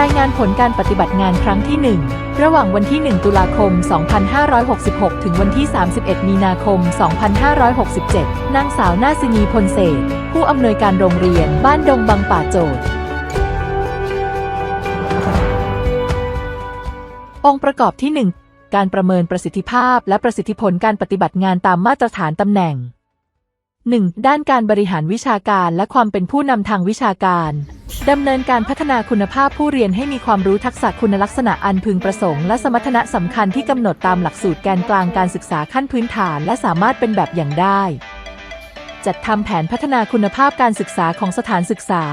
รายงานผลการปฏิบัติงานครั้งที่ 1 ระหว่างวันที่ 1 ตุลาคม 2566 ถึงวันที่ 31 มีนาคม 2567 นางสาวนาซินีพลเศษ ผู้อำนวยการโรงเรียนบ้านดงบางป่าโจทย์องค์ประกอบที่ 1 การประเมินประสิทธิภาพและประสิทธิผลการปฏิบัติงานตามมาตรฐานตำแหน่ง 1. ด้านการบริหารวิชาการและความเป็นผู้นำทางวิชาการดำเนินการพัฒนาคุณภาพผู้เรียนให้มีความรู้ทักษะคุณลักษณะอันพึงประสงค์ และสมรรถนะสำคัญที่กำหนดตามหลักสูตรแกนกลางการศึกษาขั้นพื้นฐาน และสามารถเป็นแบบอย่างได้ จัดทำแผนพัฒนาคุณภาพการศึกษาของสถานศึกษา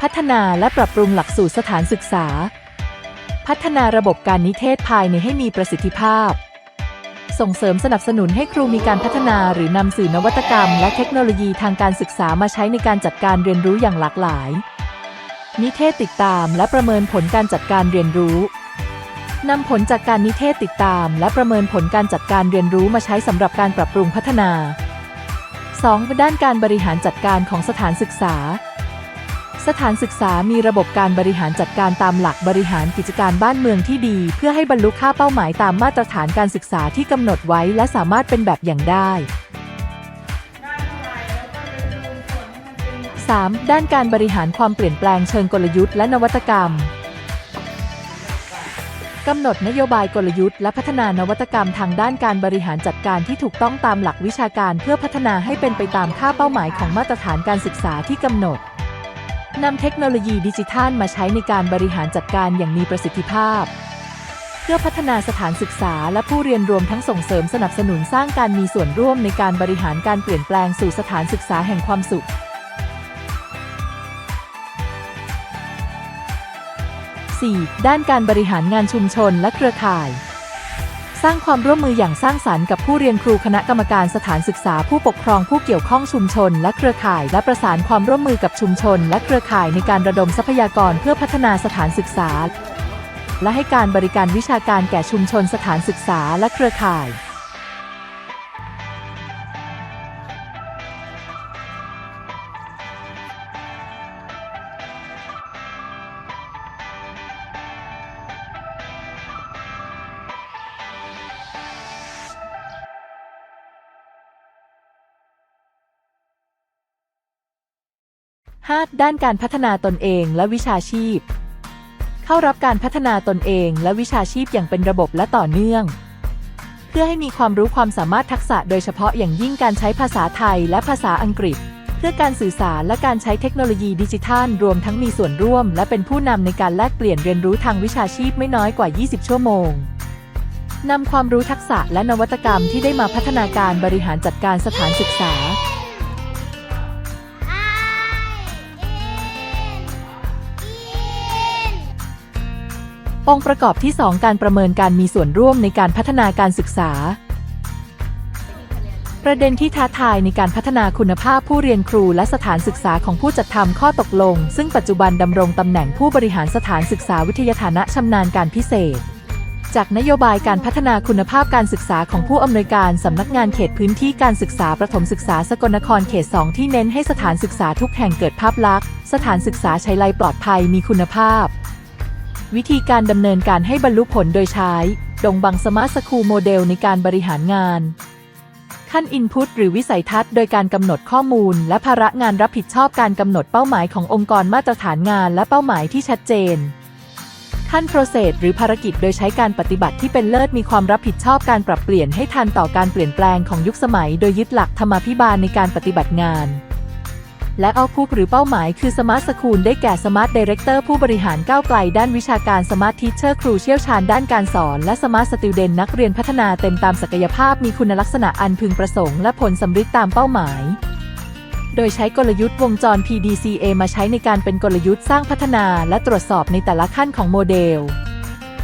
พัฒนาและปรับปรุงหลักสูตรสถานศึกษา พัฒนาระบบการนิเทศภายในให้มีประสิทธิภาพ ส่งเสริมสนับสนุนให้ครูมีการพัฒนาหรือนำสื่อนวัตกรรม และเทคโนโลยีทางการศึกษามาใช้ในการจัดการเรียนรู้อย่างหลากหลาย นิเทศติดตามและประเมินผลการจัดการเรียนรู้นำผลจากการนิเทศติดตาม และประเมินผลการจัดการเรียนรู้มาใช้สำหรับการปรับปรุงพัฒนา 2. ด้านการบริหารจัดการของสถานศึกษา สถานศึกษามีระบบการบริหารจัดการตามหลักบริหารกิจการบ้านเมืองที่ดี เพื่อให้บรรลุค่าเป้าหมายตามมาตรฐานการศึกษาที่กำหนดไว้ และสามารถเป็นแบบอย่างได้ 3. ด้านการบริหารความเปลี่ยนแปลงเชิงกลยุทธ์และนวัตกรรมกำหนดนโยบายกลยุทธ์และพัฒนานวัตกรรมทางด้านการบริหารจัดการที่ถูกต้องตามหลักวิชาการเพื่อพัฒนาให้เป็นไปตามค่าเป้าหมายของมาตรฐานการศึกษาที่กำหนด นำเทคโนโลยีดิจิทัลมาใช้ในการบริหารจัดการอย่างมีประสิทธิภาพ เพื่อพัฒนาสถานศึกษาและผู้เรียนรวมทั้งส่งเสริมสนับสนุนสร้างการมีส่วนร่วมในการบริหารการเปลี่ยนแปลงสู่สถานศึกษาแห่งความสุข 4. ด้านการบริหารงานชุมชนและเครือข่าย สร้างความร่วมมืออย่างสร้างสรรค์กับผู้เรียนครูคณะกรรมการสถานศึกษาผู้ปกครองผู้เกี่ยวข้องชุมชน และเครือข่าย และประสานความร่วมมือกับชุมชน และเครือข่ายในการระดมทรัพยากรเพื่อพัฒนาสถานศึกษา และให้การบริการวิชาการแก่ชุมชนสถานศึกษาและเครือข่าย 5. ด้านการพัฒนาตนเองและวิชาชีพ เข้ารับการพัฒนาตนเองและวิชาชีพอย่างเป็นระบบและต่อเนื่อง เพื่อให้มีความรู้ความสามารถทักษะโดยเฉพาะอย่างยิ่งการใช้ภาษาไทยและภาษาอังกฤษ เพื่อการสื่อสารและการใช้เทคโนโลยีดิจิทัล รวมทั้งมีส่วนร่วม และเป็นผู้นำในการแลกเปลี่ยนเรียนรู้ทางวิชาชีพไม่น้อยกว่า 20 ชั่วโมงนำความรู้ทักษะและนวัตกรรมที่ได้มาพัฒนาการบริหารจัดการสถานศึกษา องค์ประกอบที่ 2 การประเมินการมีส่วนร่วมในการพัฒนาการศึกษา ประเด็นที่ท้าทายในการพัฒนาคุณภาพผู้เรียนครูและสถานศึกษาของผู้จัดทำข้อตกลง ซึ่งปัจจุบันดำรงตำแหน่งผู้บริหารสถานศึกษาวิทยาฐานะชำนาญการพิเศษ จากนโยบายการพัฒนาคุณภาพการศึกษาของผู้อำนวยการสำนักงานเขตพื้นที่การศึกษาประถมศึกษาสกลนครเขต 2 ที่เน้นให้สถานศึกษาทุกแห่งเกิดภาพลักษณ์ สถานศึกษาใช้ไลปลอดภัยมีคุณภาพ วิธีการดำเนินการให้บรรลุผลโดยใช้ ดงบังสมาร์ทสคูลโมเดลในการบริหารงาน ขั้นอินพุตหรือวิสัยทัศน์โดยการกำหนดข้อมูล และภาระงานรับผิดชอบการกำหนดเป้าหมายขององค์กรมาตรฐานงานและเป้าหมายที่ชัดเจน ขั้น process หรือภารกิจโดยใช้การปฏิบัติที่เป็นเลิศมีความรับผิดชอบการปรับเปลี่ยนให้ทันต่อการเปลี่ยนแปลงของยุคสมัย โดยยึดหลักธรรมาภิบาลในการปฏิบัติงาน และเอาพุกหรือเป้าหมายคือ Smart School ได้แก่ Smart Director ผู้บริหารก้าวไกลด้านวิชาการ Smart Teacher ครูเชี่ยวชาญด้านการสอน และ Smart Student นักเรียนพัฒนาเต็มตามศักยภาพมีคุณลักษณะอันพึงประสงค์และผลสำฤทธิ์ตามเป้าหมาย โดยใช้กลยุทธ์วงจร PDCA มาใช้ในการเป็นกลยุทธ์สร้างพัฒนา และตรวจสอบในแต่ละขั้นของโมเดล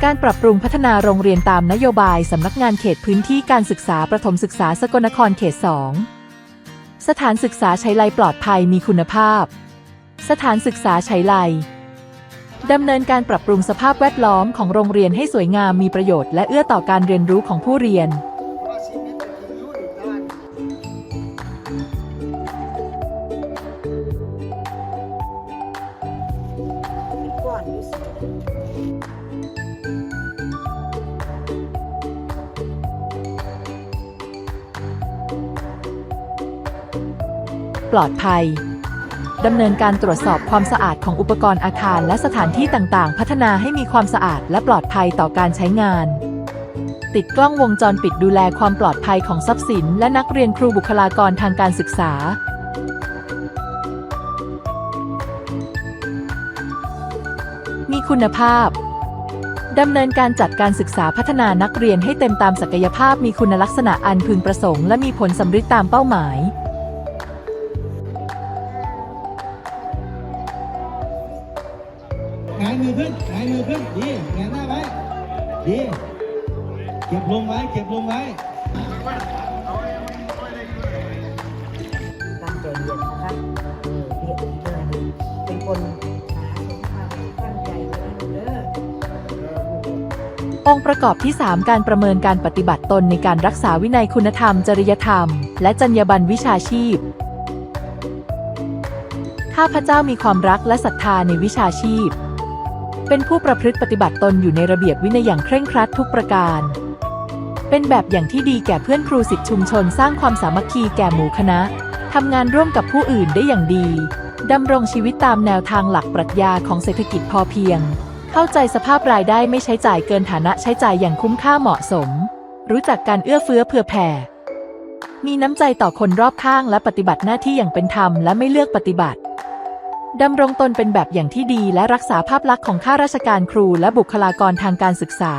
การปรับปรุงพัฒนาโรงเรียนตามนโยบาย สำนักงานเขตพื้นที่การศึกษาประถมศึกษาสกลนครเขต 2 สถานศึกษาใช้ไลปลอดภัยมีคุณภาพ สถานศึกษาใช้ไลดำเนินการปรับปรุงสภาพแวดล้อมของโรงเรียนให้สวยงามมีประโยชน์และเอื้อต่อการเรียนรู้ของผู้เรียนก่อ ปลอดภัยดำเนินการตรวจสอบความสะอาดของอุปกรณ์อาคารและสถานที่ต่างๆ พัฒนาให้มีความสะอาดและปลอดภัยต่อการใช้งาน ติดกล้องวงจรปิดดูแลความปลอดภัยของทรัพย์สิน และนักเรียนครูบุคลากรทางการศึกษา มีคุณภาพดำเนินการจัดการศึกษาพัฒนานักเรียนให้เต็มตามศักยภาพมีคุณลักษณะอันพึงประสงค์และมีผลสำเร็จตามเป้าหมาย หงายมือขึ้นหงายมือขึ้น ดีหงายหน้าไว้ ดี เก็บลงไว้ เก็บลงไว้ตั้งใจเรียนนะครับเออเรียนอีกเลยเป็นคนหาสมความตั้งใจไว้นะลูกเด้อองค์ประกอบที่ 3 การประเมินการปฏิบัติตนในการรักษาวินัยคุณธรรม จริยธรรม และจรรยาบรรณวิชาชีพ ข้าพเจ้ามีความรักและศรัทธาในวิชาชีพ เป็นผู้ประพฤติปฏิบัติตนอยู่ในระเบียบวินัยอย่างเคร่งครัดทุกประการ เป็นแบบอย่างที่ดีแก่เพื่อนครูสิทธิชุมชนสร้างความสามัคคีแก่หมู่คณะทำงานร่วมกับผู้อื่นได้อย่างดีดำรงชีวิตตามแนวทางหลักปรัชญาของเศรษฐกิจพอเพียง เข้าใจสภาพรายได้ไม่ใช้จ่ายเกินฐานะใช้จ่ายอย่างคุ้มค่าเหมาะสม รู้จักการเอื้อเฟื้อเผื่อแผ่ มีน้ำใจต่อคนรอบข้างและปฏิบัติหน้าที่อย่างเป็นธรรมและไม่เลือกปฏิบัติ ดำรงตนเป็นแบบอย่างที่ดีและรักษาภาพลักษณ์ของข้าราชการครูและบุคลากรทางการศึกษา